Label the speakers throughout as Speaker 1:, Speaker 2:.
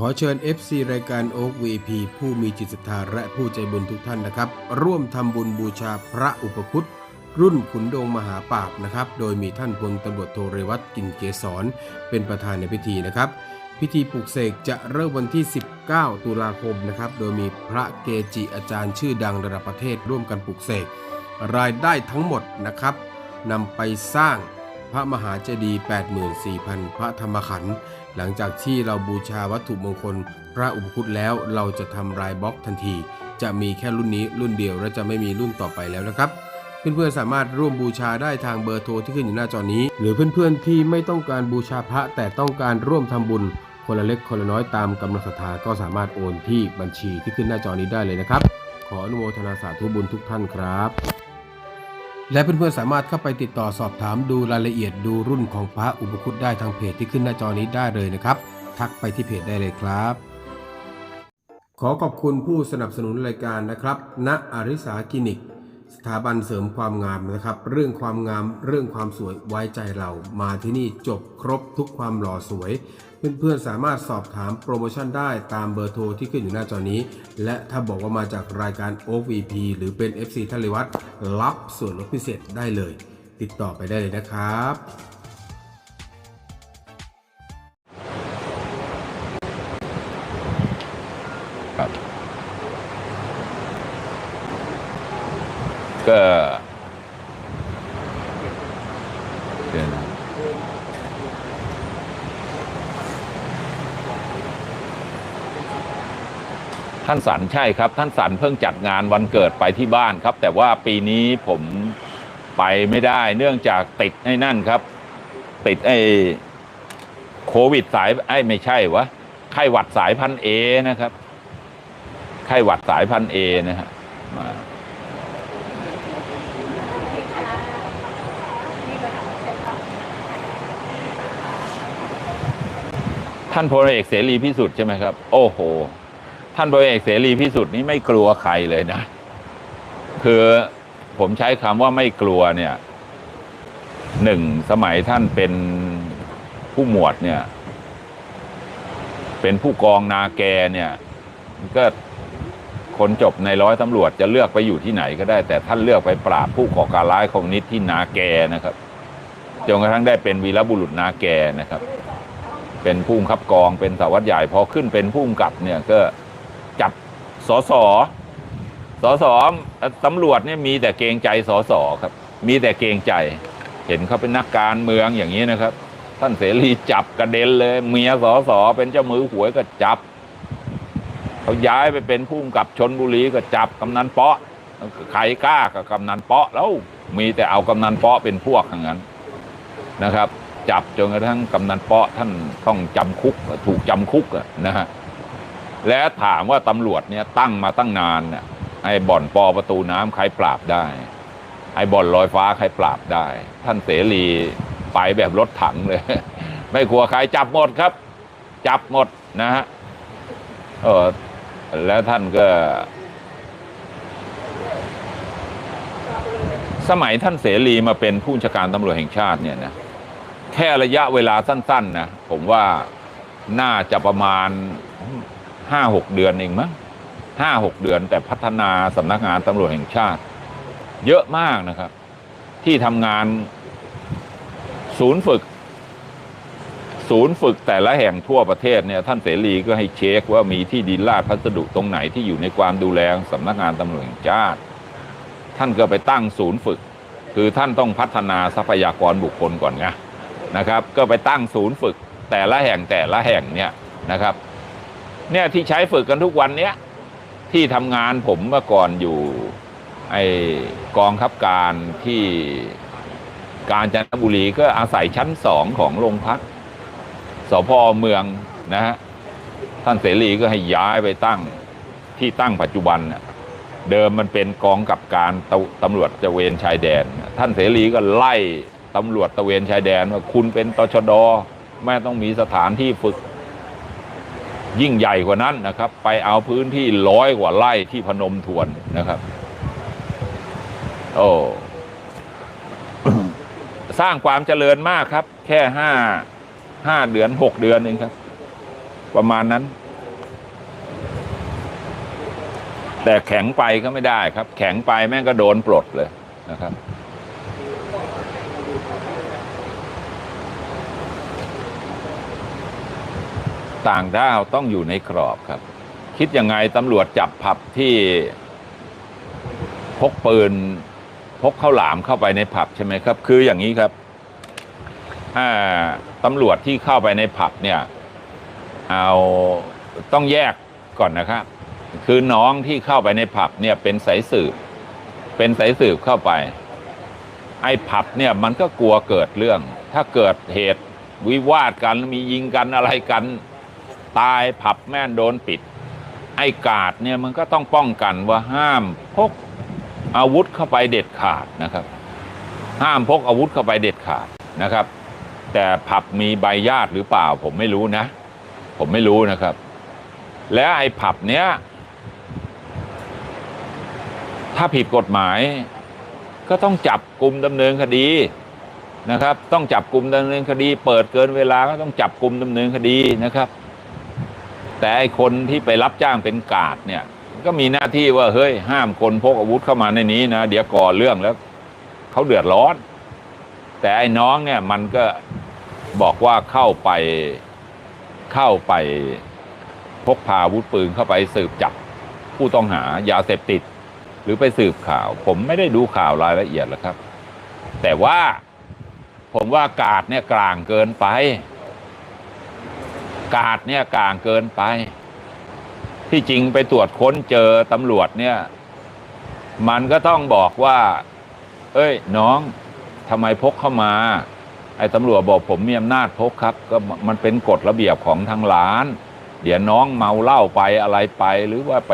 Speaker 1: ขอเชิญ FC รายการโอ๊ก VP ผู้มีจิตศรัทธาและผู้ใจบุญทุกท่านนะครับ ร่วมทำบุญบูชาพระอุปคุตรุ่นขุนดงมหาปราบนะครับ โดยมีท่านพลตำรวจโทเรวัตกินเกษรเป็นประธานในพิธีนะครับ พิธีปลุกเสกจะเริ่มวันที่ 19 ตุลาคมนะครับ โดยมีพระเกจิอาจารย์ชื่อดังระดับประเทศร่วมกันปลุกเสกรายได้ทั้งหมดนะครับนำไปสร้างพระมหาเจดีย์84,000 พระธรรมขันธ์ หลังจากที่เราบูชาวัตถุมงคล พระอุปคุตแล้วเราจะทำรายบล็อกทันที จะมีแค่รุ่นนี้รุ่นเดียวและจะไม่มีรุ่นต่อไปแล้วนะครับเพื่อนๆสามารถร่วมบูชาได้ทางเบอร์โทรที่ขึ้นอยู่หน้าจอนี้ หรือเพื่อนๆที่ไม่ต้องการบูชาพระแต่ต้องการร่วมทำบุญ คนละเล็กคนละน้อยตามกำลังศรัทธาก็สามารถโอนที่บัญชีที่ขึ้นหน้าจอนี้ได้เลยนะครับ ขออนุโมทนาสาธุบุญทุกท่านครับ และเพื่อนๆสามารถเข้าไปติดต่อสอบถามดูรายละเอียดดูรุ่นของพระอุปคุตได้ทางเพจที่ขึ้นหน้าจอนี้ได้เลยนะครับ ทักไปที่เพจได้เลยครับ ขอขอบคุณผู้สนับสนุนรายการนะครับณอริสาคลินิก สถาบันเสริมความงามนะครับ เรื่องความงามเรื่องความสวยไว้ใจเรามาที่นี่จบครบทุกความหล่อสวย เพื่อนๆสามารถสอบถามโปรโมชั่นได้ตามเบอร์โทรที่ขึ้นอยู่หน้าจอนี้ และถ้าบอกว่ามาจากรายการ o v p หรือเป็น FC ทะเลวัตรับส่วนลดพิเศษได้เลย ติดต่อไปได้เลยนะครับ
Speaker 2: ครับก็เดี๋ยวนะ ท่านสันใช่ครับ ท่านสันเพิ่งจัดงานวันเกิดไปที่บ้านครับ แต่ว่าปีนี้ผมไปไม่ได้ เนื่องจากติดไอ้นั่นครับ ติดไอ้โควิดสายไอ้ไม่ใช่วะไข้หวัดสายพันเอนะครับ ไข้หวัดสายพันเอนะฮะมาท่านพลเอกเสรีพิสุทธิ์ใช่ไหมครับ โอ้โห ท่านพลเอกเสรีพิสุทธิ์นี่ไม่กลัวใครเลยนะ คือผมใช้คำว่าไม่กลัวเนี่ยหนึ่งสมัยท่านเป็นผู้หมวดเนี่ย เป็นผู้กองนาแกเนี่ย ก็คนจบในร้อยตำรวจจะเลือกไปอยู่ที่ไหนก็ได้ แต่ท่านเลือกไปปราบผู้ก่อการร้ายคอมมิวนิสต์ที่นาแกนะครับจนกระทั่งได้เป็นวีรบุรุษนาแกนะครับ เป็นผู้บังคับกองเป็นสารวัตรใหญ่พอขึ้นเป็นผู้กำกับเนี่ยก็ สสสสตำรวจเนี่ยมีแต่เกรงใจสสครับ มีแต่เกรงใจ เห็นเขาเป็นนักการเมืองอย่างนี้นะครับ ท่านเสรีจับกระเด็นเลยเมียสสเป็นเจ้ามือหวยก็จับเขาย้ายไปเป็นผู้กับชนบุรีก็จับกำนันเปาะใครกล้ากับกำนันเปาะแล้วมีแต่เอากำนันเปาะเป็นพวกอย่างนั้นนะครับ จับจนกระทั่งกำนันเปาะท่านต้องจำคุกถูกจำคุกนะฮะ และถามว่าตำรวจเนี่ยตั้งมาตั้งนานน่ะไอ้บ่อนปอประตูน้ำใครปราบได้ ไอ้บ่อนลอยฟ้าใครปราบได้ ท่านเสรีไปแบบรถถังเลย ไม่กลัวใครจับหมดครับ จับหมดนะฮะเออแล้วท่านก็ สมัยท่านเสรีมาเป็นผู้บัญชาการตำรวจแห่งชาติเนี่ยนะแค่ระยะเวลาสั้น ๆนะผมว่าน่าจะประมาณ ห้าหกเดือนเองมั้งห้าหกเดือนแต่พัฒนาสำนักงานตำรวจแห่งชาติ เยอะมากนะครับ ที่ทำงานศูนย์ฝึก ศูนย์ฝึกแต่ละแห่งทั่วประเทศเนี่ยท่านเสรีก็ให้เช็คว่ามีที่ดินราชพัสดุตรงไหนที่อยู่ในความดูแลสำนักงานตำรวจแห่งชาติ ท่านก็ไปตั้งศูนย์ฝึก คือท่านต้องพัฒนาทรัพยากรบุคคลก่อนไงนะครับ ก็ไปตั้งศูนย์ฝึกแต่ละแห่งแต่ละแห่งเนี่ยนะครับ เนี่ยที่ใช้ฝึกกันทุกวันเนี้ยที่ทำงานผมเมื่อก่อนอยู่ไอกองคับการที่กาญจนบุรีก็อาศัยชั้นสองของโรงพักสพเมืองนะฮะท่านเสรีก็ให้ย้ายไปตั้งที่ตั้งปัจจุบันน่ะเดิมมันเป็นกองกับการตตำรวจตะเวนชายแดน ท่านเสรีก็ไล่ตำรวจตะเวนชายแดนว่าคุณเป็นตชดไม่ต้องมีสถานที่ฝึก ยิ่งใหญ่กว่านั้นนะครับ ไปเอาพื้นที่ร้อยกว่าไร่ที่พนมทวนนะครับ โอ้สร้างความเจริญมากครับ แค่ห้าห้าเดือนหกเดือนเองครับ ประมาณนั้น แต่แข็งไปก็ไม่ได้ครับ แข็งไปแม่งก็โดนปลดเลยนะครับ ต่างด้าวต้องอยู่ในกรอบครับ คิดยังไงตำรวจจับผับที่พกปืนพกข้าวหลามเข้าไปในผับใช่ไหมครับ คืออย่างนี้ครับอ่าตำรวจที่เข้าไปในผับเนี่ยเอาต้องแยกก่อนนะครับ คือน้องที่เข้าไปในผับเนี่ยเป็นสายสืบ เป็นสายสืบเข้าไป ไอ้ผับเนี่ยมันก็กลัวเกิดเรื่อง ถ้าเกิดเหตุวิวาทกันมียิงกันอะไรกัน ตายผับแม่นโดนปิด ไอ้กาดเนี่ยมันก็ต้องป้องกันว่าห้ามพกอาวุธเข้าไปเด็ดขาดนะครับ ห้ามพกอาวุธเข้าไปเด็ดขาดนะครับ แต่ผับมีใบญาติหรือเปล่า ผมไม่รู้นะ ผมไม่รู้นะครับ แล้วไอ้ผับเนี้ยถ้าผิดกฎหมาย ก็ต้องจับกลุ่มดำเนินคดีนะครับ ต้องจับกลุ่มดำเนินคดี เปิดเกินเวลาก็ต้องจับกลุ่มดำเนินคดีนะครับ แต่ไอ้คนที่ไปรับจ้างเป็นกาดเนี่ย ก็มีหน้าที่ว่าเฮ้ยห้ามคนพกอาวุธเข้ามาในนี้นะเดี๋ยวก่อเรื่องแล้วเขาเดือดร้อน แต่ไอ้น้องเนี่ยมันก็บอกว่าเข้าไปเข้าไปพกพาอาวุธปืนเข้าไปสืบจับผู้ต้องหายาเสพติด หรือไปสืบข่าว ผมไม่ได้ดูข่าวรายละเอียดหรอกครับ แต่ว่าผมว่ากาดเนี่ยกลางเกินไป กาดเนี่ยกลางเกินไป ที่จริงไปตรวจค้นเจอตำรวจเนี่ย มันก็ต้องบอกว่า เอ้ย น้องทำไมพกเข้ามา ไอ้ตำรวจบอกผมมีอำนาจพกครับ ก็มันเป็นกฎระเบียบของทางร้าน เดี๋ยวน้องเมาเหล้าไปอะไรไป หรือว่าไป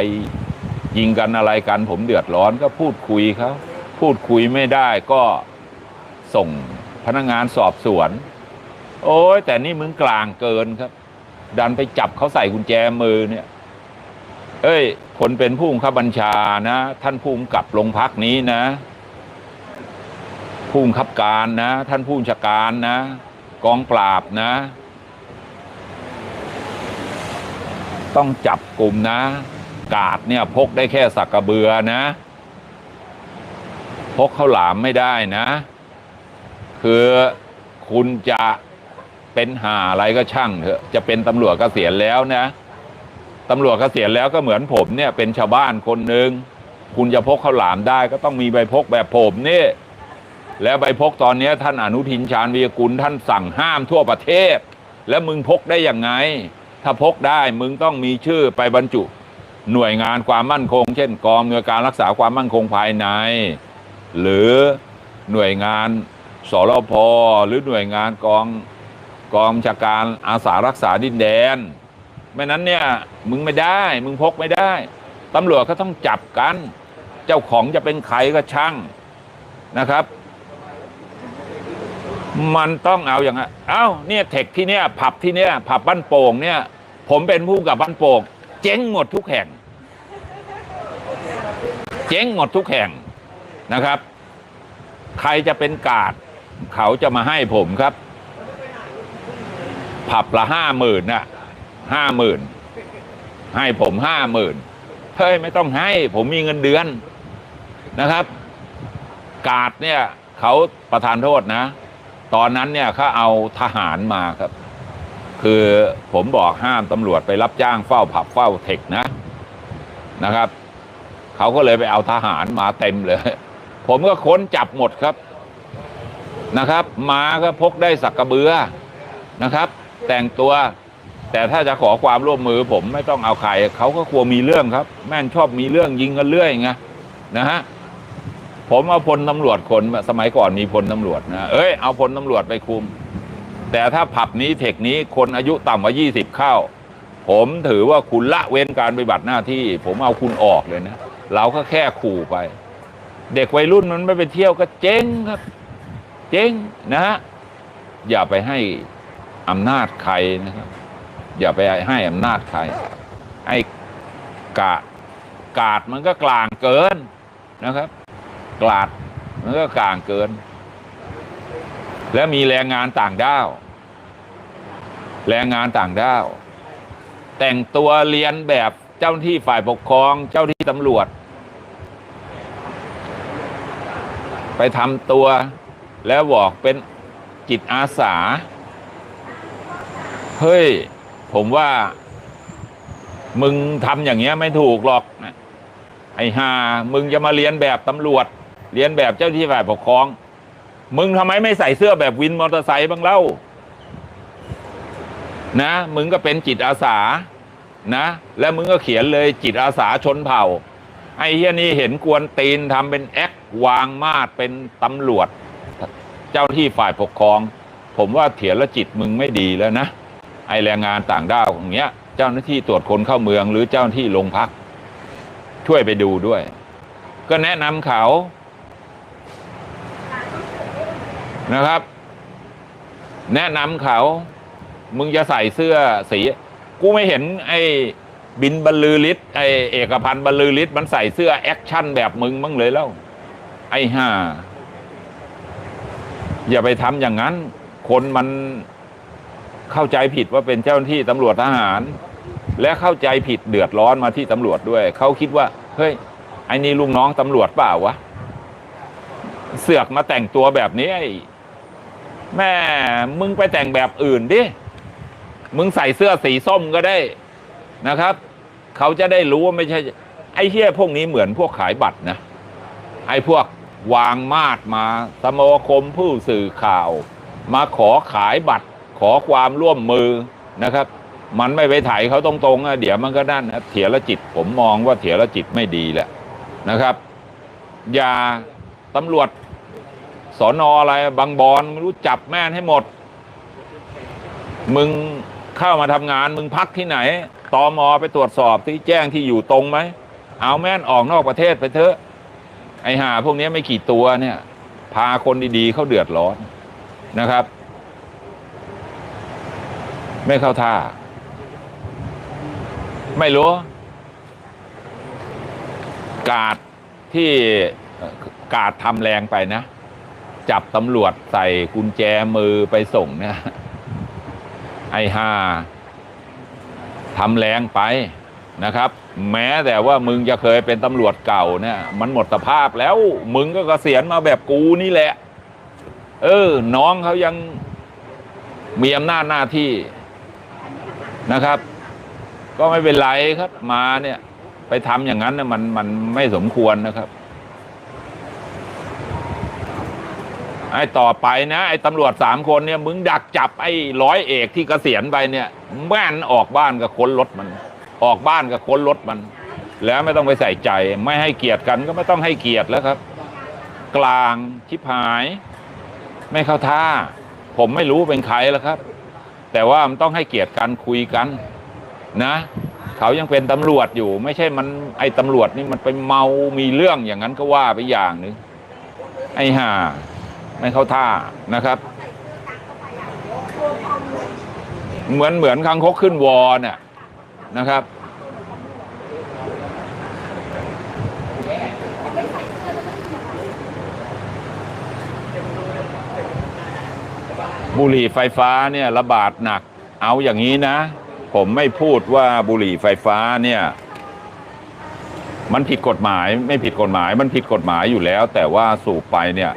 Speaker 2: ยิงกันอะไรกัน ผมเดือดร้อนก็พูดคุยเขาพูดคุยไม่ได้ก็ส่งพนักงานสอบสวน โอ้ยแต่นี่มึงกลางเกินครับ ดันไปจับเขาใส่กุญแจมือเนี่ย เอ้ย คนเป็นผู้บังคับบัญชานะ ท่านผู้กำกับโรงพักนี้นะ ผู้บังคับการนะ ท่านผู้บัญชาการนะ กองปราบนะ ต้องจับกลุ่มนะ กาดเนี่ยพกได้แค่สักกระเบือนะ พกข้าวหลามไม่ได้นะ คือคุณจะ เป็นหาอะไรก็ช่างเถอะจะเป็นตำรวจเกษียณแล้วนะตำรวจเกษียณแล้วก็เหมือนผมเนี่ยเป็นชาวบ้านคนหนึ่งคุณจะพกข้าวหลามได้ก็ต้องมีใบพกแบบผมนี่ แล้วใบพกตอนนี้ท่านอนุทินชาญวีรกุลท่านสั่งห้ามทั่วประเทศ แล้วมึงพกได้ยังไง ถ้าพกได้มึงต้องมีชื่อไปบรรจุ หน่วยงานความมั่นคง เช่นกองหน่วยการรักษาความมั่นคงภายใน หรือหน่วยงานสรพหรือหน่วยงานกอง กองบัญชาการอาสารักษาดินแดน ไม่นั้นเนี่ยมึงไม่ได้ มึงพกไม่ได้ตำรวจก็ต้องจับกัน เจ้าของจะเป็นใครก็ช่างนะครับ มันต้องเอาอย่างนั้นเอ้าเนี่ยเทคที่เนี่ยผับที่เนี่ยผับบ้านโป่งเนี่ย ผมเป็นผู้กับบ้านโป่งเจ๊งหมดทุกแห่ง เจ๊งหมดทุกแห่งนะครับ ใครจะเป็นกาดเขาจะมาให้ผมครับ ผับละห้าหมื่นน่ะห้าหมื่นให้ผมห้าหมื่นเฮ้ยไม่ต้องให้ ผมมีเงินเดือนนะครับ กาดเนี่ยเขาประทานโทษนะ ตอนนั้นเนี่ยเขาเอาทหารมาครับ คือผมบอกห้ามตำรวจไปรับจ้างเฝ้าผับเฝ้าเทคนะนะครับเขาก็เลยไปเอาทหารมาเต็มเลย ผมก็ค้นจับหมดครับนะครับ มาก็พกได้สักกระเบือนะครับ แต่งตัว แต่ถ้าจะขอความร่วมมือผมไม่ต้องเอาใครเขาก็กลัวมีเรื่องครับ แม่นชอบมีเรื่องยิงกันเรื่อยไงนะฮะผมเอาพลตำรวจคนสมัยก่อนมีพลตำรวจนะเอ้ยเอาพลตำรวจไปคุม แต่ถ้าผับนี้เทคนี้คนอายุต่ำกว่ายี่สิบเข้า ผมถือว่าคุณละเว้นการปฏิบัติหน้าที่ ผมเอาคุณออกเลยนะเราก็แค่ขู่ไป เด็กวัยรุ่นมันไม่ไปเที่ยวก็เจ๊งครับ เจ๊งนะฮะอย่าไปให้ อำนาจใครนะครับ อย่าไปให้อำนาจใครไอ้กาดกาดมันก็กลางเกินนะครับกลาดมันก็กลางเกิน แล้วมีแรงงานต่างด้าว แรงงานต่างด้าว แต่งตัวเรียนแบบเจ้าหน้าที่ฝ่ายปกครองเจ้าที่ตำรวจ ไปทำตัวแล้วบอกเป็นจิตอาสา เฮ้ย ผมว่า มึงทำอย่างเงี้ยไม่ถูกหรอกนะไอ้หามึงจะมาเรียนแบบตำรวจ เรียนแบบเจ้าที่ฝ่ายปกครอง มึงทำไมไม่ใส่เสื้อแบบวินมอเตอร์ไซค์บ้างเล่า นะ มึงก็เป็นจิตอาสา นะ แล้วมึงก็เขียนเลยจิตอาสาชนเผ่า ไอ้เฮียนี่เห็นกวนตีนทำเป็นแอควางมาดเป็นตำรวจ เจ้าหน้าที่ฝ่ายปกครอง ผมว่าเถียรจิตมึงไม่ดีแล้วนะ ไอแรงงานต่างด้าวอย่างเงี้ย เจ้าหน้าที่ตรวจคนเข้าเมืองหรือเจ้าหน้าที่โรงพัก ช่วยไปดูด้วย ก็แนะนำเขานะครับ แนะนำเขา มึงจะใส่เสื้อสี กูไม่เห็นไอ้บินบรรลือฤทธิ์ไอ้เอกพันธ์บรรลือฤทธิ์มันใส่เสื้อแอคชั่นแบบมึงมั้งเลยแล้ว ไอ้ห่าอย่าไปทำอย่างนั้น คนมัน เข้าใจผิดว่าเป็นเจ้าหน้าที่ตำรวจทหาร และเข้าใจผิดเดือดร้อนมาที่ตำรวจด้วย เขาคิดว่า เฮ้ยไอ้นี่ลุงน้องตำรวจเปล่าวะ เสือกมาแต่งตัวแบบนี้ไอ้แม่มึงไปแต่งแบบอื่นดิ มึงใส่เสื้อสีส้มก็ได้นะครับ เขาจะได้รู้ว่าไม่ใช่ ไอ้เฮียพวกนี้เหมือนพวกขายบัตรนะ ไอ้พวกวางมาดมาสมาคมผู้สื่อข่าว มาขอขายบัตร ขอความร่วมมือนะครับ มันไม่ไปถ่ายเขาตรงๆอะเดี๋ยวมันก็นั่นนะเถียรจิตผมมองว่าเถียรจิตไม่ดีแหละนะครับ อย่าตำรวจสอนออะไรบางบอนไม่รู้จับแม่นให้หมด มึงเข้ามาทำงานมึงพักที่ไหนตอมอไปตรวจสอบที่แจ้งที่อยู่ตรงไหมเอาแม่นออกนอกประเทศไปเถอะไอหาพวกนี้ไม่กี่ตัวเนี่ย พาคนดีๆเขาเดือดร้อนนะครับ ไม่เข้าท่า ไม่รู้ กาดที่กาดทำแรงไปนะ จับตำรวจใส่กุญแจมือไปส่งเนี่ยไอ้ห่าทำแรงไปนะครับ แม้แต่ว่ามึงจะเคยเป็นตำรวจเก่าเนี่ย มันหมดสภาพแล้ว มึงก็เกษียณมาแบบกูนี่แหละ เออ น้องเขายังมีอำนาจหน้าที่ นะครับ ก็ไม่เป็นไรครับ มาเนี่ย ไปทำอย่างนั้นเนี่ยมันมันไม่สมควรนะครับไอ้ต่อไปนะ ไอ้ตำรวจสามคนเนี่ย มึงดักจับไอ้ร้อยเอกที่เกษียณไปเนี่ยแม่นออกบ้านก็ค้นรถมัน ออกบ้านก็ค้นรถมัน แล้วไม่ต้องไปใส่ใจ ไม่ให้เกียรติกันก็ไม่ต้องให้เกียรติแล้วครับ กลางชิบหาย ไม่เข้าท่า ผมไม่รู้เป็นใครแล้วครับ แต่ว่ามันต้องให้เกียรติกันคุยกันนะ เขายังเป็นตำรวจอยู่ ไม่ใช่มันไอ้ตำรวจนี่มันไปเมามีเรื่องอย่างนั้นก็ว่าไปอย่างนึงไอ้ห่าไม่เข้าท่านะครับ เหมือนเหมือนคังคกขึ้นวอเนี่ยนะครับ บุหรี่ไฟฟ้าเนี่ยระบาดหนัก เอาอย่างนี้นะ ผมไม่พูดว่าบุหรี่ไฟฟ้าเนี่ย มันผิดกฎหมายไม่ผิดกฎหมาย มันผิดกฎหมายอยู่แล้ว แต่ว่าสูบไปเนี่ย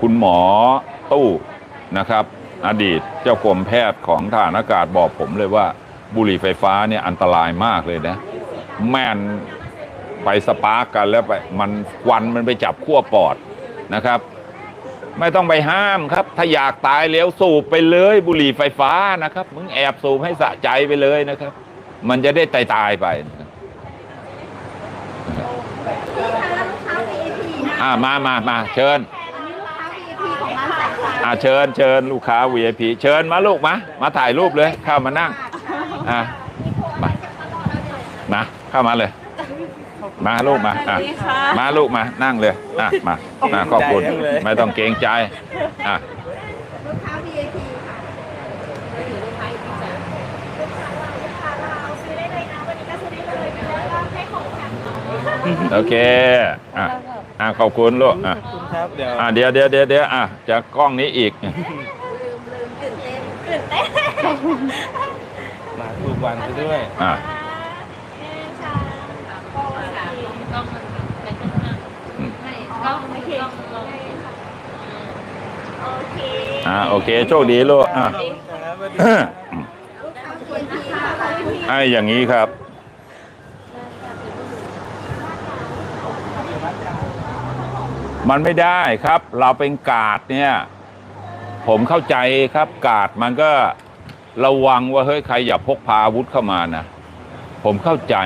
Speaker 2: คุณหมอตู้นะครับ อดีตเจ้ากรมแพทย์ของฐานอากาศบอกผมเลยว่า บุหรี่ไฟฟ้าเนี่ยอันตรายมากเลยนะ แม่นไปสปาร์กกันแล้วไปมันควันมันไปจับขั้วปอดนะครับ ไม่ต้องไปห้ามครับ ถ้าอยากตายเร็วสูบไปเลยบุหรี่ไฟฟ้านะครับ มึงแอบสูบให้สะใจไปเลยนะครับ มันจะได้ตายตายไปอ่ามามามาเชิญ
Speaker 3: อ่า
Speaker 2: เชิญเชิญลูกค้า VIP เชิญมาลูกมามาถ่ายรูปเลย เข้ามานั่งอะมามาเข้ามาเลย มาลูกมาอะมาลูกมานั่งเลยอะมาอะขอบคุณ
Speaker 4: ใจจังเลย
Speaker 2: ไม่ต้องเกรงใจอะ
Speaker 3: ลูกค้า VIP ค่ะลูกค้า VIP จ้ะลูกค้าเราลูกค้าเราซื้อได้เลยนะวันนี้ก็ซื้อได้เลยแล้วก็ให้ของแถม
Speaker 2: โอเคอะอะขอบคุณลูกอะ
Speaker 4: ขอบคุณครับเดี๋ยว
Speaker 2: อะเดี๋ยวเดี๋ยวเดี๋ยวเดี๋ยวอะจะกล้องนี้อีก
Speaker 3: ลืมลืมตื่นเต้นตื่นเต้น
Speaker 4: มาถูกวันไปด้วย
Speaker 2: อะ
Speaker 3: อ่า
Speaker 2: โอเค โชคดีลูกอ่าไอ้อย่างนี้ครับ มันไม่ได้ครับ เราเป็นกาดเนี่ย ผมเข้าใจครับ กาดมันก็ระวังว่าเฮ้ยใครอย่าพกพาอาวุธเข้ามานะ ผมเข้าใจ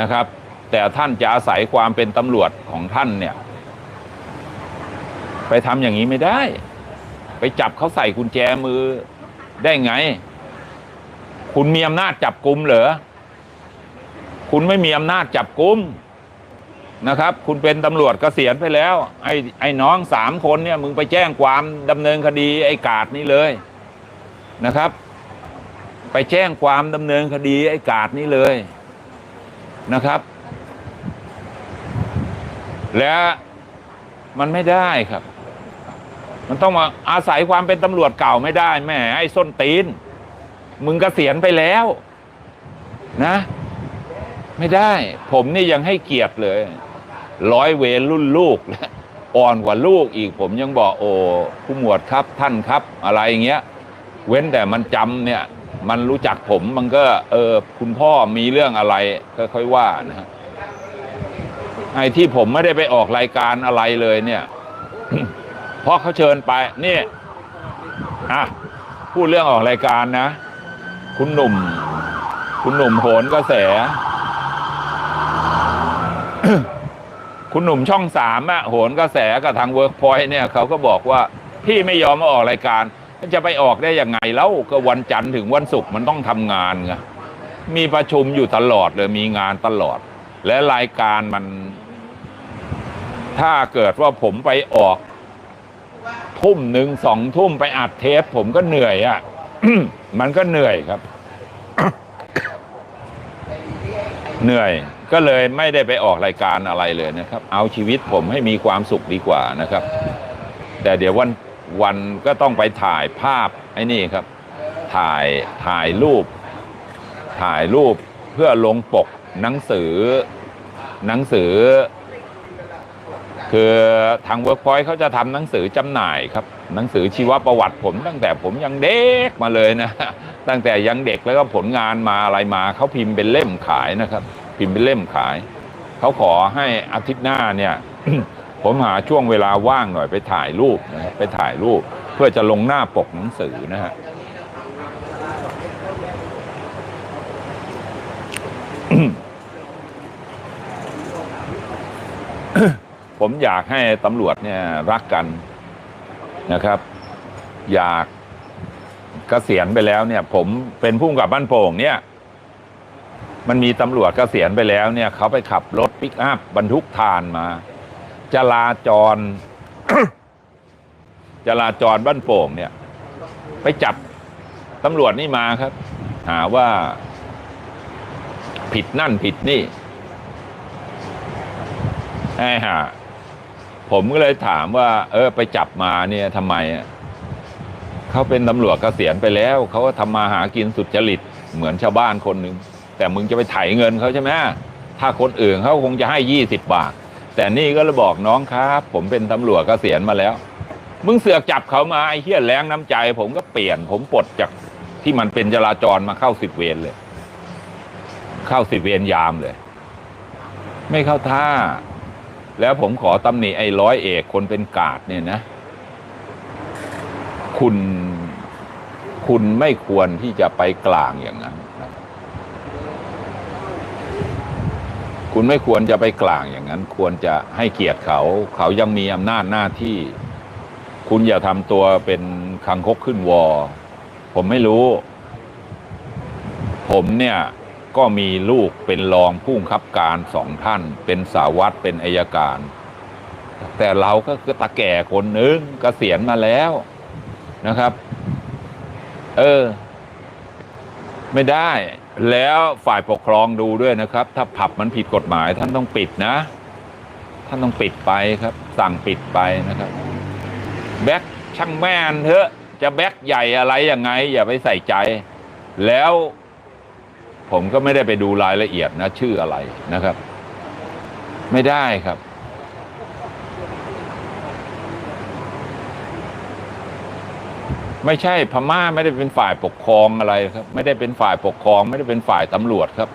Speaker 2: นะครับ แต่ท่านจะอาศัยความเป็นตำรวจของท่านเนี่ย ไปทำอย่างนี้ไม่ได้ ไปจับเขาใส่กุญแจมือได้ไง คุณมีอำนาจจับกลุ่มเหรอคุณไม่มีอำนาจจับกลุ่มนะครับ คุณเป็นตำรวจเกษียณไปแล้ว ไอ้ไอ้น้องสามคนเนี่ย มึงไปแจ้งความดำเนินคดีไอ้กาดนี่เลยนะครับ ไปแจ้งความดำเนินคดีไอ้กาดนี่เลยนะครับ และมันไม่ได้ครับ มันต้องมาอาศัยความเป็นตำรวจเก่าไม่ได้แม่ไอ้ส้นตีน มึงกเกษียณไปแล้ว นะ ไม่ได้ ผมนี่ยังให้เกียรติเลย ร้อยเวรรุ่นลูกอ่อนกว่าลูกอีก ผมยังบอกโอ้ผู้หมวดครับท่านครับ อะไรอย่างเงี้ย เว้นแต่มันจำเนี่ย มันรู้จักผมมันก็ เออ คุณพ่อมีเรื่องอะไรก็ค่อยว่านะฮะ ไอ้ที่ผมไม่ได้ไปออกรายการอะไรเลยเนี่ย เพราะเขาเชิญไปนี่อะพูดเรื่องออกรายการนะ คุณหนุ่ม คุณหนุ่มโหนกระแส คุณหนุ่มช่องสามอะโหนกระแสกับทางเวิร์กพอยต์เนี่ยเขาก็บอกว่าพี่ไม่ยอมมาออกรายการจะไปออกได้ยังไงแล้วก็วันจันทร์ถึงวันศุกร์มันต้องทำงานไงมีประชุมอยู่ตลอดเลยมีงานตลอด และรายการมัน ถ้าเกิดว่าผมไปออก ทุ่มหนึ่งสองทุ่มไปอัดเทป ผมก็เหนื่อยอะ่ะ มันก็เหนื่อยครับ เหนื่อยก็เลยไม่ได้ไปออกรายการอะไรเลยนะครับ เอาชีวิตผมให้มีความสุขดีกว่านะครับ แต่เดี๋ยววันวันก็ต้องไปถ่ายภาพไอ้นี่ครับ ถ่ายถ่ายรูป ถ่ายรูปเพื่อลงปกหนังสือหนังสือ คือทางเวิร์กพอยต์เขาจะทำหนังสือจำหน่ายครับ หนังสือชีวประวัติผมตั้งแต่ผมยังเด็กมาเลยนะ ตั้งแต่ยังเด็กแล้วก็ผลงานมาอะไรมาเขาพิมพ์เป็นเล่มขายนะครับ พิมพ์เป็นเล่มขาย เขาขอให้อาทิตย์หน้าเนี่ย ผมหาช่วงเวลาว่างหน่อยไปถ่ายรูปนะครับไปถ่ายรูป เพื่อจะลงหน้าปกหนังสือนะฮะ ผมอยากให้ตำรวจเนี่ยรักกันนะครับ อยากเกษียณไปแล้วเนี่ย ผมเป็นผู้กับบ้านโป่งเนี่ย มันมีตำรวจเกษียณไปแล้วเนี่ย เขาไปขับรถปิกอัพบรรทุกทานมาจราจรจราจรบ้านโป่งเนี่ย ไปจับตำรวจนี่มาครับ หาว่าผิดนั่นผิดนี่ไอ้ห่า ผมก็เลยถามว่า เออ ไปจับมาเนี่ยทำไมอะเขาเป็นตำรวจเกษียณไปแล้ว เขาก็ทำมาหากินสุดจริตเหมือนชาวบ้านคนหนึ่งแต่มึงจะไปไถเงินเขาใช่ไหมถ้าคนอื่นเขาคงจะให้ยี่สิบบาท แต่นี่ก็เลยบอกน้องครับ ผมเป็นตำรวจเกษียณมาแล้ว มึงเสือกจับเขามาไอ้เหี้ยแรงน้ำใจ ผมก็เปลี่ยน ผมปลดจากที่มันเป็นจราจรมาเข้าสิบเวรเลย เข้าสิบเวรยามเลย ไม่เข้าท่า แล้วผมขอตำหนิไอ้ร้อยเอกคนเป็นกาดเนี่ยนะ คุณคุณไม่ควรที่จะไปกลางอย่างนั้น คุณไม่ควรจะไปกลางอย่างนั้น ควรจะให้เกียรติเขา เขายังมีอำนาจหน้าที่ คุณอย่าทำตัวเป็นคังคกขึ้นวอ ผมไม่รู้ ผมเนี่ย ก็มีลูกเป็นรองผู้บังคับการสองท่าน เป็นสาวัตรเป็นอายการ แต่เราก็คือตาแก่คนนึงกเกษียณมาแล้วนะครับ เออ ไม่ได้ แล้วฝ่ายปกครองดูด้วยนะครับ ถ้าผับมันผิดกฎหมายท่านต้องปิดนะ ท่านต้องปิดไปครับ สั่งปิดไปนะครับ แบ็คช่างแม่นเถอะ จะแบ็คใหญ่อะไรยังไง อย่าไปใส่ใจ แล้ว ผมก็ไม่ได้ไปดูรายละเอียดนะชื่ออะไรนะครับ ไม่ได้ครับ ไม่ใช่พม่าไม่ได้เป็นฝ่ายปกครองอะไรครับ ไม่ได้เป็นฝ่ายปกครอง ไม่ได้เป็นฝ่ายตำรวจครับ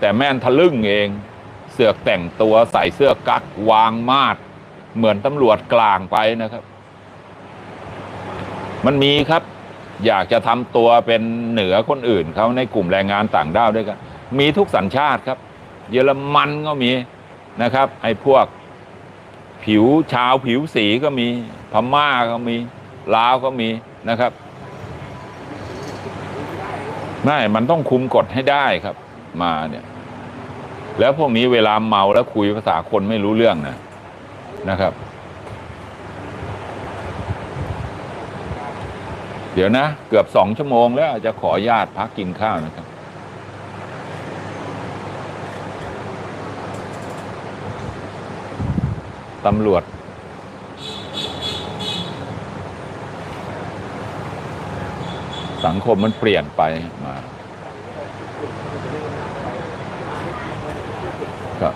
Speaker 2: แต่แม่นทะลึ่งเองเสือกแต่งตัวใส่เสื้อกั๊กวางมาดเหมือนตำรวจกลางไปนะครับ มันมีครับ อยากจะทำตัวเป็นเหนือคนอื่นเขาในกลุ่มแรงงานต่างด้าวด้วยกันมีทุกสัญชาติครับ เยอรมันก็มีนะครับไอ้พวกผิวชาวผิวสีก็มีพม่าก็มีลาวก็มีนะครับไม่มันต้องคุมกฎให้ได้ครับ มาเนี่ย แล้วพวกนี้เวลาเมาแล้วคุยภาษาคนไม่รู้เรื่องนะนะครับ เดี๋ยวนะ เกือบสองชั่วโมงแล้วจะขอญาตพักกินข้าวนะครับตำรวจ สังคมมันเปลี่ยนไปมาครับ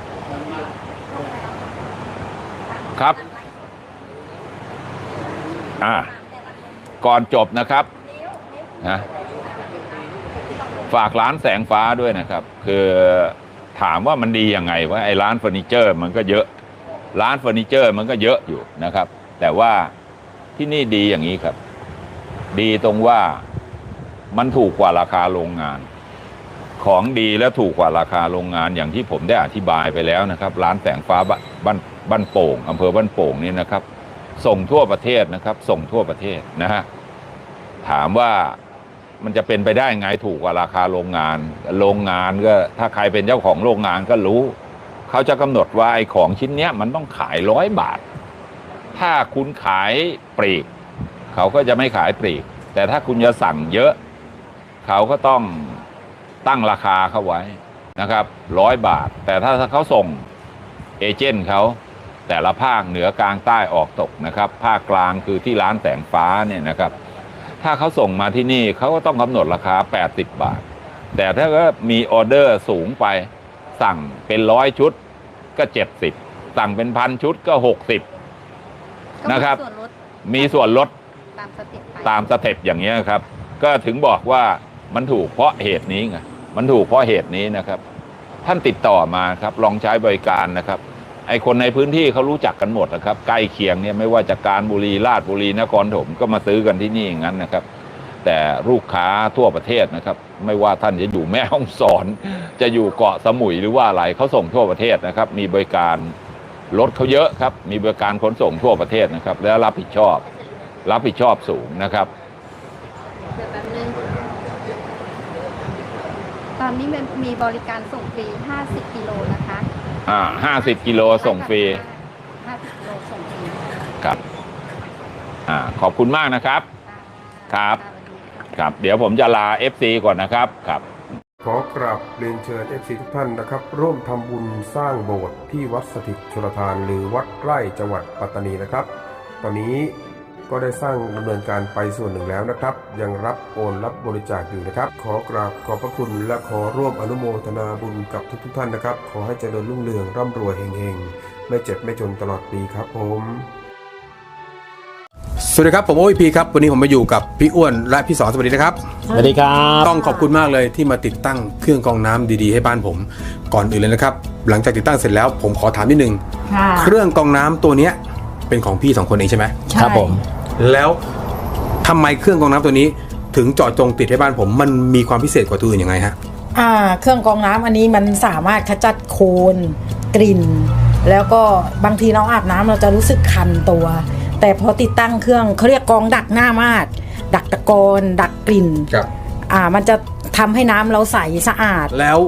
Speaker 2: ครับ อ่า ก่อนจบนะครับนะฝากร้านแสงฟ้าด้วยนะครับ คือถามว่ามันดียังไงว่าไอ้ร้านเฟอร์นิเจอร์มันก็เยอะ ร้านเฟอร์นิเจอร์มันก็เยอะอยู่นะครับ แต่ว่าที่นี่ดีอย่างนี้ครับ ดีตรงว่ามันถูกกว่าราคาโรงงาน ของดีและถูกกว่าราคาโรงงานอย่างที่ผมได้อธิบายไปแล้วนะครับ ร้านแสงฟ้าบ้านบ้านบ้านโป่งอำเภอบ้านโป่งนี่นะครับ ส่งทั่วประเทศนะครับ ส่งทั่วประเทศนะฮะถามว่ามันจะเป็นไปได้ไงถูกกว่าราคาโรงงาน โรงงานก็ถ้าใครเป็นเจ้าของโรงงานก็รู้ เขาจะกำหนดว่าไอ้ของชิ้นเนี้ยมันต้องขายร้อยบาท ถ้าคุณขายปลีก เขาก็จะไม่ขายปลีก แต่ถ้าคุณจะสั่งเยอะ เขาก็ต้องตั้งราคาเข้าไว้นะครับร้อยบาท แต่ถ้าเขาส่งเอเจนต์เขา แต่ละภาคเหนือกลางใต้ออกตกนะครับ ภาคกลางคือที่ร้านแสงฟ้าเนี่ยนะครับ ถ้าเขาส่งมาที่นี่เขาก็ต้องกำหนดราคา 80 บาท แต่ถ้าก็มีออเดอร์สูงไปสั่งเป็นร้อยชุดก็ 70 สั่งเป็นพันชุดก็ 60 นะครับ
Speaker 3: ก็มีส่วนลด
Speaker 2: มีส่วนลด
Speaker 3: ตามสเต็ปไป
Speaker 2: ตามสเต็ปอย่างนี้ยครับ ก็ถึงบอกว่ามันถูกเพราะเหตุนี้ไงมันถูกเพราะเหตุนี้นะครับ ท่านติดต่อมาครับลองใช้บริการนะครับ ไอคนในพื้นที่เขารู้จักกันหมดนะครับ ใกล้เคียงเนี่ยไม่ว่าจะการบุรีราชบุรีนครถมก็มาซื้อกันที่นี่อย่างนั้นนะครับ แต่ลูกค้าทั่วประเทศนะครับ ไม่ว่าท่านจะอยู่แม่ห้องสอน จะอยู่เกาะสมุยหรือว่าอะไรเขาส่งทั่วประเทศนะครับ มีบริการรถเขาเยอะครับ มีบริการขนส่งทั่วประเทศนะครับ แล้วรับผิดชอบ รับผิดชอบสูงนะครับ
Speaker 3: ตอนนี้มันมีบริการส่งฟรี 50 กิโลนะคะ
Speaker 2: อ่าห้าสิบกิโลส่งฟรี
Speaker 3: 50กิโลส่งฟรี
Speaker 2: ครับอ่าขอบคุณมากนะครับ ครับ
Speaker 3: สวัสดีค่ะ
Speaker 2: ครับ เดี๋ยวผมจะลา FC ก่อนนะครับครับ
Speaker 1: ขอกราบเรียนเชิญ FC ทุกท่านนะครับ ร่วมทำบุญสร้างโบสถ์ที่วัดสถิตชลทานหรือวัดไร่จังหวัดปัตตานีนะครับ ตอนนี้ ก็ได้สร้างดำเนินการไปส่วนหนึ่งแล้วนะครับ ยังรับโอนรับบริจาคอยู่นะครับ ขอกราบขอบพระคุณและขอร่วมอนุโมทนาบุญกับทุกๆท่านนะครับ ขอให้เจริญรุ่งเรืองร่ำรวยเฮงๆ ไม่เจ็บไม่จนตลอดปีครับผมสวัสดีครับผมโอพีครับวันนี้ผมมาอยู่กับพี่อ้วนและพี่สอนสวัสดีนะครับ
Speaker 4: สวัสดีครับ
Speaker 1: ต้องขอบคุณมากเลยที่มาติดตั้งเครื่องกรองน้ำดีๆ ให้บ้านผม ก่อนอื่นเลยนะครับ หลังจากติดตั้งเสร็จแล้วผมขอถามนิดนึง
Speaker 5: ค่ะ
Speaker 1: เครื่องกรองน้ำตัวเนี้ยเป็นของพี่สองคนเองใช่ไหม
Speaker 5: ใช่
Speaker 4: ครับผม
Speaker 1: แล้วทำไมเครื่องกรองน้ำตัวนี้ ถึงเจาะจงติดให้บ้านผม มันมีความพิเศษกว่าตัวอื่นยังไงฮะ
Speaker 5: อ่า เครื่องกรองน้ำอันนี้มันสามารถขจัดโคลนกลิ่น แล้วก็บางทีเราอาบน้ำเราจะรู้สึกคันตัว แต่พอติดตั้งเครื่องเขาเรียกกรองดักหน้ามาดดักตะกอนดักกลิ่น
Speaker 1: ครับ
Speaker 5: อ่ามันจะทำให้น้ำเราใสสะอาด
Speaker 1: แล้ว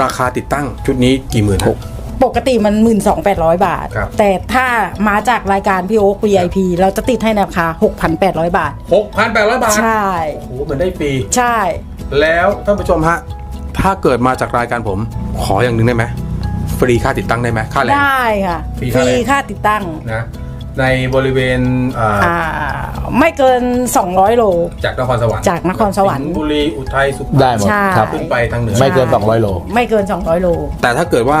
Speaker 1: ราคาติดตั้งชุดนี้กี่หมื่นฮะ
Speaker 5: ปกติมัน 12,800 บาท
Speaker 1: ครับ
Speaker 5: แต่ถ้ามาจากรายการพี่โอ๊ค VIP เราจะติดให้ในราคา 6,800 บาท
Speaker 1: หกพันแปดร้อยบาท
Speaker 5: ใช่
Speaker 1: โอ้โหเหมือนได้ฟรี
Speaker 5: ใช่
Speaker 1: แล้วท่านผู้ชมฮะ ถ้าเกิดมาจากรายการผม ขออย่างหนึ่งได้ไหม ฟรีค่าติดตั้งได้ไหม ค่าแรง
Speaker 5: ได้ค่ะ
Speaker 1: ฟรี
Speaker 5: ฟ
Speaker 1: ค่าแรง
Speaker 5: รีค่าติดตั้ง
Speaker 1: นะ ในบริเวณอ่า
Speaker 5: อ่าไม่เกิน 200 โล
Speaker 1: จากนครสวรรค์
Speaker 5: จากนครสวรรค์
Speaker 1: งห์บุรี อุทัย สุพรรณ
Speaker 4: ได้หมด
Speaker 5: ใช่
Speaker 4: ครับ
Speaker 1: ขึ้นไปทางเหนือ
Speaker 4: ไม่เกิน 200 โล
Speaker 5: ไม่เกิน 200 โล
Speaker 1: แต่ถ้าเกิดว่า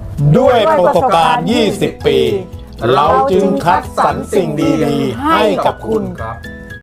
Speaker 4: ด้วยประสบการณ์ 20 ปี เราจึงคัดสรรสิ่งดีๆให้กับคุณ
Speaker 6: ครับ